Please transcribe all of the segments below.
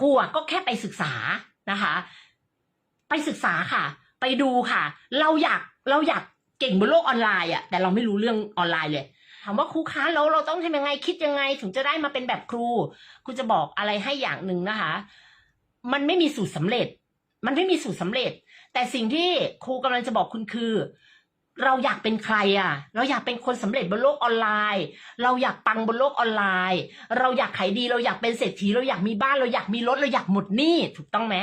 ครูอะก็แค่ไปศึกษานะคะ ไปศึกษาค่ะ ไปดูค่ะ เราอยากเราอยากเก่งบนโลกออนไลน์อะแต่เราไม่รู้เรื่องออนไลน์เลยถามว่าครูคะแล้วเราต้องทำยังไงคิดยังไง ถึงจะได้มาเป็นแบบครูครูจะบอกอะไรให้อย่างหนึ่งนะคะ มันไม่มีสูตรสำเร็จ มันไม่มีสูตรสำเร็จ แต่สิ่งที่ครูกำลังจะบอกคุณคือ เราอยากเป็นใครอะ เราอยากเป็นคนสำเร็จบนโลกออนไลน์ เราอยากปังบนโลกออนไลน์ เราอยากขายดี เราอยากเป็นเศรษฐี เราอยากมีบ้าน เราอยากมีรถ เราอยากหมดหนี้ถูกต้องไหม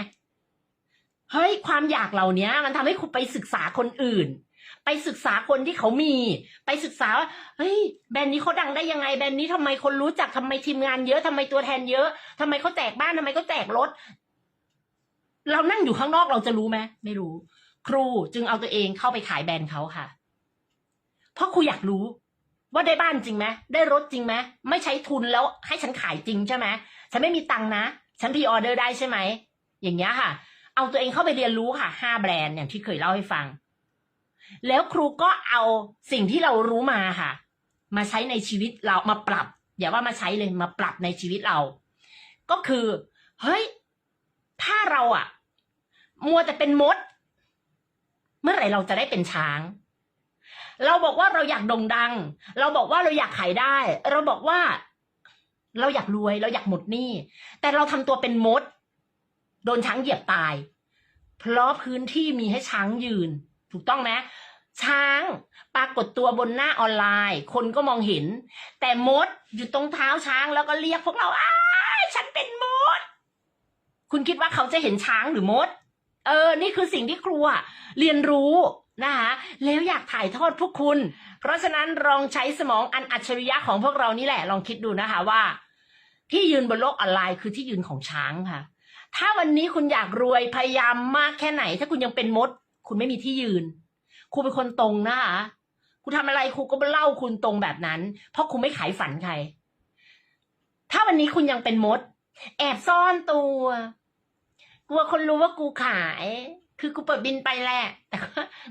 เฮ้ย ความอยากเหล่านี้มันทำให้คุณไปศึกษาคนอื่น ไปศึกษาคนที่เขามี ไปศึกษาว่าเฮ้ย แบรนด์นี้เขาดังได้ยังไง แบรนด์นี้ทำไมคนรู้จักทำไมทีมงานเยอะทำไมตัวแทนเยอะทำไมเขาแจกบ้านทำไมเขาแจกรถ เรานั่งอยู่ข้างนอกเราจะรู้ไหมไม่รู้ ครูจึงเอาตัวเองเข้าไปขายแบรนด์เขาค่ะ เพราะครูอยากรู้ว่าได้บ้านจริงไหมได้รถจริงไหมไม่ใช้ทุนแล้วให้ฉันขายจริงใช่ไหมฉันไม่มีตังค์นะ ฉันพรีออเดอร์ได้ใช่ไหมอย่างเงี้ยค่ะ เอาตัวเองเข้าไปเรียนรู้ค่ะห้าแบรนด์อย่างที่เคยเล่าให้ฟัง แล้วครูก็เอาสิ่งที่เรารู้มาค่ะ มาใช้ในชีวิตเรามาปรับ อย่าว่ามาใช้เลยมาปรับในชีวิตเรา ก็คือ เฮ้ย ถ้าเราอะมัวแต่เป็นมด เมื่อไหร่เราจะได้เป็นช้าง เราบอกว่าเราอยากโด่งดัง เราบอกว่าเราอยากขายได้ เราบอกว่า เราอยากรวย เราอยากหมดหนี้ แต่เราทำตัวเป็นมด โดนช้างเหยียบตาย เพราะพื้นที่มีให้ช้างยืน ถูกต้องไหมช้างปรากฏตัวบนหน้าออนไลน์ คนก็มองเห็น แต่มดอยู่ตรงเท้าช้างแล้วก็เรียกพวกเราอ้าฉันเป็นมด คุณคิดว่าเขาจะเห็นช้างหรือมด เออ นี่คือสิ่งที่ครูเรียนรู้นะคะแล้วอยากถ่ายทอดพวกคุณ เพราะฉะนั้นลองใช้สมองอันอัจฉริยะของพวกเรานี่แหละ ลองคิดดูนะคะว่า ที่ยืนบนโลกออนไลน์คือที่ยืนของช้างค่ะ ถ้าวันนี้คุณอยากรวยพยายามมากแค่ไหน ถ้าคุณยังเป็นมด คุณไม่มีที่ยืน ครูเป็นคนตรงนะคะครูทำอะไรครูก็เล่าคุณตรงแบบนั้น เพราะครูไม่ขายฝันใคร ถ้าวันนี้คุณยังเป็นมด แอบซ่อนตัว กลัวคนรู้ว่ากูขาย คือกูเปิดบินไปแหละแต่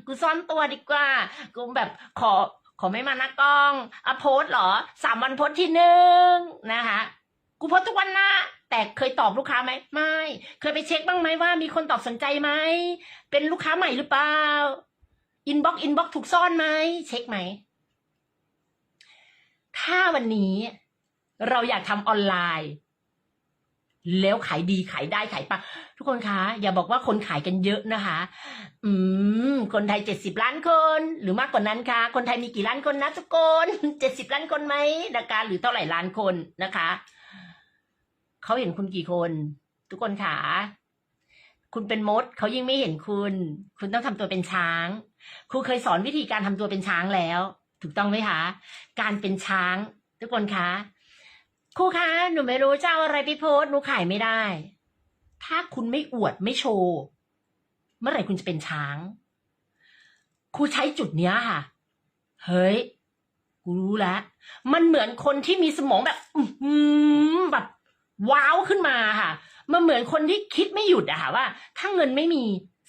กูซ่อนตัวดีกว่า กูแบบขอขอไม่มาน้ากล้องอะโพสหรอสามวันโพสที่หนึ่งนะคะกูโพสทุกวันนะแต่เคยตอบลูกค้าไหมไม่ เคยไปเช็คบ้างไหมว่ามีคนตอบสนใจไหมเป็นลูกค้าใหม่หรือเปล่าอินบ็อกอินบ็อกถูกซ่อนไหมเช็คไหมถ้าวันนี้เราอยากทำออนไลน์ แล้วขายดีขายได้ขายปังทุกคนคะอย่าบอกว่าคนขายกันเยอะนะคะ อืม คนไทยเจ็ดสิบล้านคน หรือมากกว่านั้นคะคนไทยมีกี่ล้านคนนะทุกคนเจ็ดสิบล้านคนไหมนะคะหรือเท่าไหร่ล้านคนนะคะเขาเห็นคุณกี่คน ทุกคนคะคุณเป็นมดเขายิ่งไม่เห็นคุณ คุณต้องทำตัวเป็นช้าง ครูเคยสอนวิธีการทำตัวเป็นช้างแล้ว ถูกต้องไหมคะ การเป็นช้าง ทุกคนคะ ครูคะหนูไม่รู้จะเอาอะไรไปโพสหนูขายไม่ได้ ถ้าคุณไม่อวดไม่โชว์เมื่อไหร่คุณจะเป็นช้าง ครูใช้จุดเนี้ยค่ะ เฮ้ยกูรู้แล้ว มันเหมือนคนที่มีสมองแบบ อืแบบว้าวขึ้นมาค่ะ มันเหมือนคนที่คิดไม่หยุดอะค่ะว่า ถ้าเงินไม่มี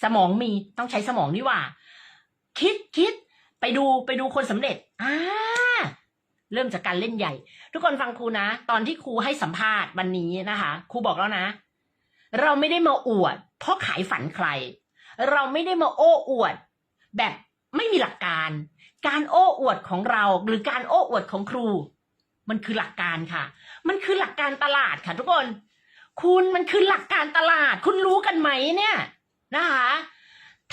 สมองมีต้องใช้สมองนี่ว่า คิดคิดไปดูไปดูคนสำเร็จอ่า เริ่มจากการเล่นใหญ่ ทุกคนฟังครูนะ ตอนที่ครูให้สัมภาษณ์วันนี้นะคะ ครูบอกแล้วนะ เราไม่ได้มาอวด เพราะขายฝันใคร เราไม่ได้มาโอ้อวด แบบไม่มีหลักการ การโอ้อวดของเราหรือการโอ้อวดของครู มันคือหลักการค่ะ มันคือหลักการตลาดค่ะ ทุกคน คุณมันคือหลักการตลาด คุณรู้กันไหมเนี่ยนะคะ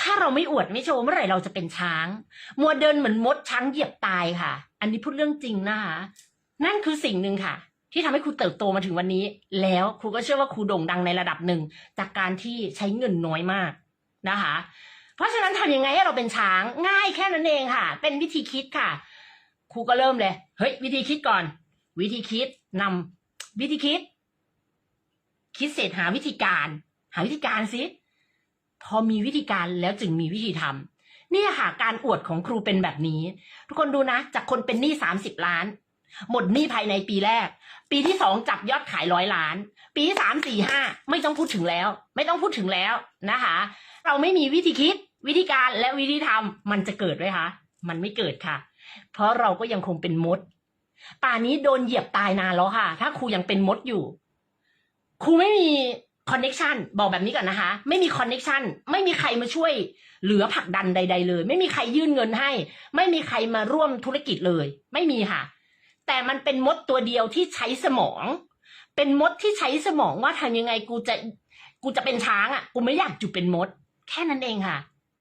ถ้าเราไม่อวดไม่โชว์เมื่อไหร่เราจะเป็นช้าง มัวเดินเหมือนมดช้างเหยียบตายค่ะ อันนี้พูดเรื่องจริงนะคะนั่นคือสิ่งหนึ่งค่ะ ที่ทำให้ครูเติบโตมาถึงวันนี้ แล้วครูก็เชื่อว่าครูโด่งดังในระดับหนึ่งจากการที่ใช้เงินน้อยมากนะคะ เพราะฉะนั้นทำยังไงให้เราเป็นช้างง่ายแค่นั้นเองค่ะ เป็นวิธีคิดค่ะ ครูก็เริ่มเลยเฮ้ย วิธีคิดก่อน วิธีคิดนำวิธีคิด คิดเสร็จหาวิธีการ หาวิธีการสิ พอมีวิธีการแล้วจึงมีวิธีทำนี่ค่ะการอวดของครูเป็นแบบนี้ ทุกคนดูนะ จากคนเป็นหนี้สามสิบล้าน หมดหนี้ภายในปีแรก ปีที่สองจับยอดขายร้อยล้าน ปีที่สามสี่ห้าไม่ต้องพูดถึงแล้ว ไม่ต้องพูดถึงแล้วนะคะ เราไม่มีวิธีคิดวิธีการและวิธีทำมันจะเกิดไหมคะมันไม่เกิดค่ะ เพราะเราก็ยังคงเป็นมด ป่านี้โดนเหยียบตายนานแล้วค่ะ ถ้าครูยังเป็นมดอยู่ ครูไม่มี คอนเน็ชันบอกแบบนี้ก่อนนะคะ ไม่มีคอนเน็ชันไม่มีใครมาช่วยเหลือผลักดันใด ๆ เลย ไม่มีใครยื่นเงินให้ ไม่มีใครมาร่วมธุรกิจเลย ไม่มีค่ะ แต่มันเป็นมดตัวเดียวที่ใช้สมอง เป็นมดที่ใช้สมองว่าทำยังไงกูจะกูจะเป็นช้างอะ กูไม่อยากจุเป็นมด แค่นั้นเองค่ะ